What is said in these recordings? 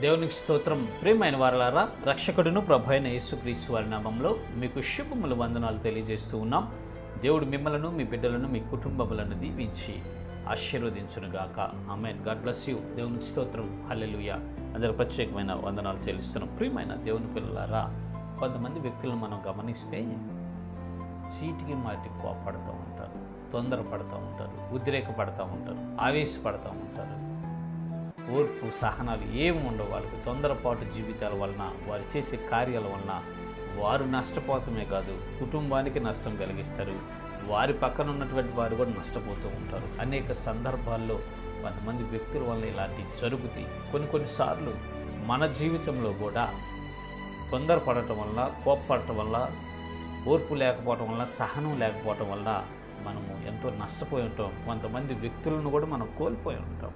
దేవునికి స్తోత్రం. ప్రియమైన వారలారా రక్షకుడును ప్రభు అయిన యేసుక్రీస్తు వారి నామంలో మీకు శుభములు వందనాలు తెలియజేస్తూ ఉన్నాం. దేవుడు మిమ్మలను మీ బిడ్డలను మీ కుటుంబములను దీవించి ఆశీర్వదించునుగాక. ఆమెన్. God bless you. దేవునికి స్తోత్రం. హల్లెలుయ. అందరూ ప్రత్యేకమైన వందనాలు చెల్లిస్తున్నాం. ప్రియమైన దేవుని పిల్లలారా కొంతమంది వ్యక్తులను మనం గమనిస్తే చీటికి మాటి కోపడుతూ ఉంటారు తొందరపడుతూ ఉంటారు ఉద్రేకపడుతూ ఉంటారు ఆవేశపడుతూ ఉంటారు. ఓర్పు సహనాలు ఏమి ఉండవు వాళ్ళకి. తొందరపాటు జీవితాల వలన వారు చేసే కార్యాల వలన వారు నష్టపోతమే కాదు కుటుంబానికి నష్టం కలిగిస్తారు. వారి పక్కన ఉన్నటువంటి వారు కూడా నష్టపోతూ ఉంటారు. అనేక సందర్భాల్లో కొంతమంది వ్యక్తుల వల్ల ఇలాంటివి జరుగుతాయి. కొన్ని కొన్నిసార్లు మన జీవితంలో కూడా తొందరపడటం వల్ల కోప్పడటం వల్ల ఓర్పు లేకపోవటం వల్ల సహనం లేకపోవటం వల్ల మనము ఎంతో నష్టపోయి ఉంటాం. కొంతమంది వ్యక్తులను కూడా మనం కోల్పోయి ఉంటాం.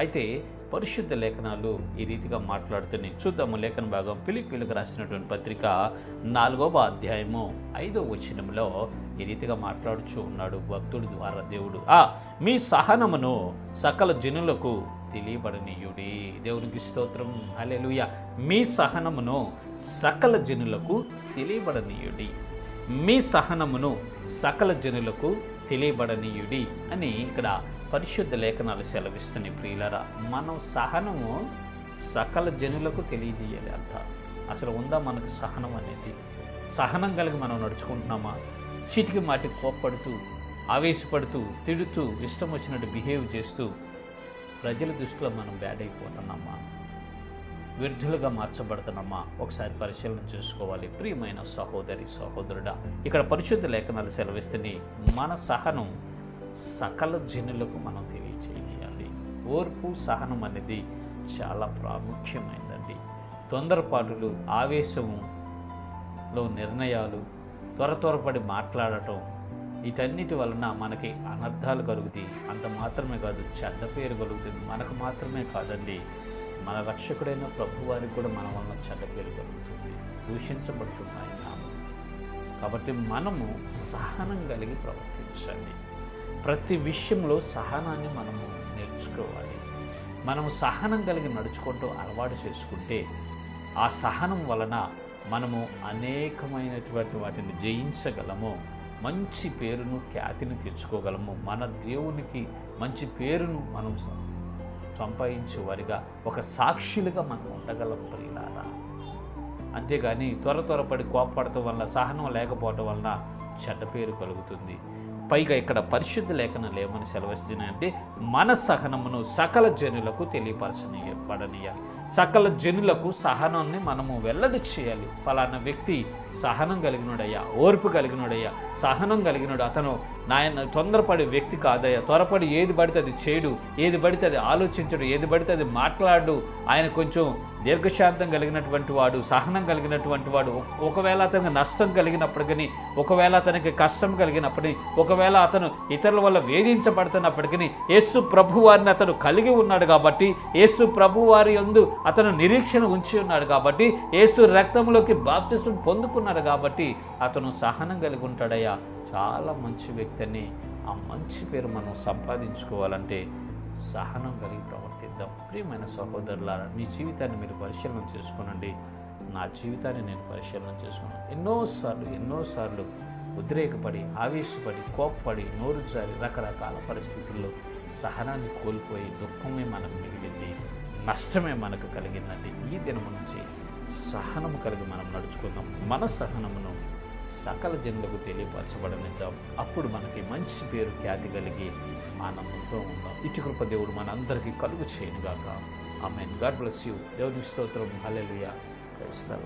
అయితే పరిశుద్ధ లేఖనాలు ఈ రీతిగా మాట్లాడుతున్నాయి. చూద్దాము లేఖన భాగం పిలిపిలకు రాసినటువంటి పత్రిక నాలుగవ అధ్యాయము ఐదవ వచనంలో ఈ రీతిగా మాట్లాడుచూ ఉన్నాడు భక్తుడి ద్వారా దేవుడు. ఆ మీ సహనమును సకల జనులకు తెలియబడనీయుడి. దేవునికి స్తోత్రం. అలెలుయ మీ సహనమును సకల జనులకు తెలియబడనీయుడి. మీ సహనమును సకల జనులకు తెలియబడనీయుడి అని ఇక్కడ పరిశుద్ధ లేఖనాలు సెలవిస్తున్నాయి ప్రియులరా మనం సహనము సకల జనులకు తెలియజేయాలి అంట. అసలు ఉందా మనకు సహనం అనేది? సహనం కలిగి మనం నడుచుకుంటున్నామా? చిటికి మాటి కోప్పడుతూ ఆవేశపడుతూ తిడుతూ ఇష్టం వచ్చినట్టు బిహేవ్ చేస్తూ ప్రజల దృష్టిలో మనం బ్యాడ్ అయిపోతున్నామా? విరుద్ధులుగా మార్చబడుతున్నామా? ఒకసారి పరిశీలన చేసుకోవాలి. ప్రియమైన సహోదరి సహోదరుడా ఇక్కడ పరిశుద్ధ లేఖనాలు సెలవిస్తుంది మన సహనం సకల జనులకు మనం తెలియచేయాలి. ఓర్పు సహనం అనేది చాలా ప్రాముఖ్యమైనదండి. తొందరపాటులు ఆవేశములో నిర్ణయాలు త్వర త్వరపడి మాట్లాడటం వీటన్నిటి వలన మనకి అనర్థాలు కలుగుతాయి. అంత మాత్రమే కాదు చెడ్డ పేరు కలుగుతుంది. మనకు మాత్రమే కాదండి మన రక్షకుడైన ప్రభువారికి కూడా మన వలన చెడ్డ పేరు కలుగుతుంది. దూషించబడుతుంది ఆయన కాబట్టి మనము సహనం కలిగి ప్రవర్తించండి. ప్రతి విషయంలో సహనాన్ని మనము నేర్చుకోవాలి. మనము సహనం కలిగి నడుచుకుంటూ అలవాటు చేసుకుంటే ఆ సహనం వలన మనము అనేకమైనటువంటి వాటిని జయించగలము మంచి పేరును ఖ్యాతిని తెచ్చుకోగలము. మన దేవునికి మంచి పేరును మనం సంపాదించే వారిగా ఒక సాక్షులుగా మనం ఉండగలం ప్రియులారా. అంతేగాని త్వర త్వరపడి కోపడటం వల్ల సహనం లేకపోవటం వలన చెడ్డ పేరు కలుగుతుంది. పైగా ఇక్కడ పరిశుద్ధ లేఖనాలు లేమని సెలవిస్తున్నాయంటే మన సహనమును సకల జనులకు తెలియపరచనీయబడనీయాలి సకల జనులకు సహనాన్ని మనము వెల్లడి చేయాలి. ఫలానా వ్యక్తి సహనం కలిగినోడయ్యా ఓర్పు కలిగినోడయ్యా సహనం కలిగినోడు. అతను నాయన తొందరపడే వ్యక్తి కాదయ్యా. త్వరపడి ఏది పడితే అది చేయడు ఏది పడితే అది ఆలోచించడు ఏది పడితే అది మాట్లాడు. ఆయన కొంచెం దీర్ఘశాంతం కలిగినటువంటి వాడు సహనం కలిగినటువంటి వాడు. ఒకవేళ అతనికి నష్టం కలిగినప్పటికీ ఒకవేళ అతనికి కష్టం కలిగినప్పటికీ ఒకవేళ అతను ఇతరుల వల్ల వేధించబడుతున్నప్పటికీ యేసు ప్రభు వారిని అతను కలిగి ఉన్నాడు కాబట్టి యేసు ప్రభు వారి యందు అతను నిరీక్షణ ఉంచి ఉన్నాడు కాబట్టి యేసు రక్తంలోకి బాప్తిస్తం పొందుకున్నాడు కాబట్టి అతను సహనం కలిగి ఉంటాడయ్యా. చాలా మంచి వ్యక్తి అని ఆ మంచి పేరు మనం సంపాదించుకోవాలంటే సహనం కలిగి ప్రవర్తిద్దాం. ప్రియమైన సహోదరులారా మీ జీవితాన్ని మీరు పరిశీలన చేసుకోనండి. నా జీవితాన్ని నేను పరిశీలన చేసుకున్నాను. ఎన్నోసార్లు ఎన్నోసార్లు ఉద్రేకపడి ఆవేశపడి కోప్పడి నోరు జారి రకరకాల పరిస్థితుల్లో సహనాన్ని కోల్పోయి దుఃఖమే మనకు మిగిలింది నష్టమే మనకు కలిగిందండి. ఈ దినము నుంచి సహనము కలిగి మనం నడుచుకుందాం. మన సహనమును సకల జనులకు తెలియపరచబడనిద్దాం. అప్పుడు మనకి మంచి పేరు ఖ్యాతి కలిగి ఆనందంతో ఉందాం. ఇటు కృప దేవుడు మన అందరికీ కలుగు చేయనుగాక. ఆమె గాడ్ బ్లెస్ యూ. దేవుని స్తోత్రం. హల్లెలూయా. క్రైస్తవ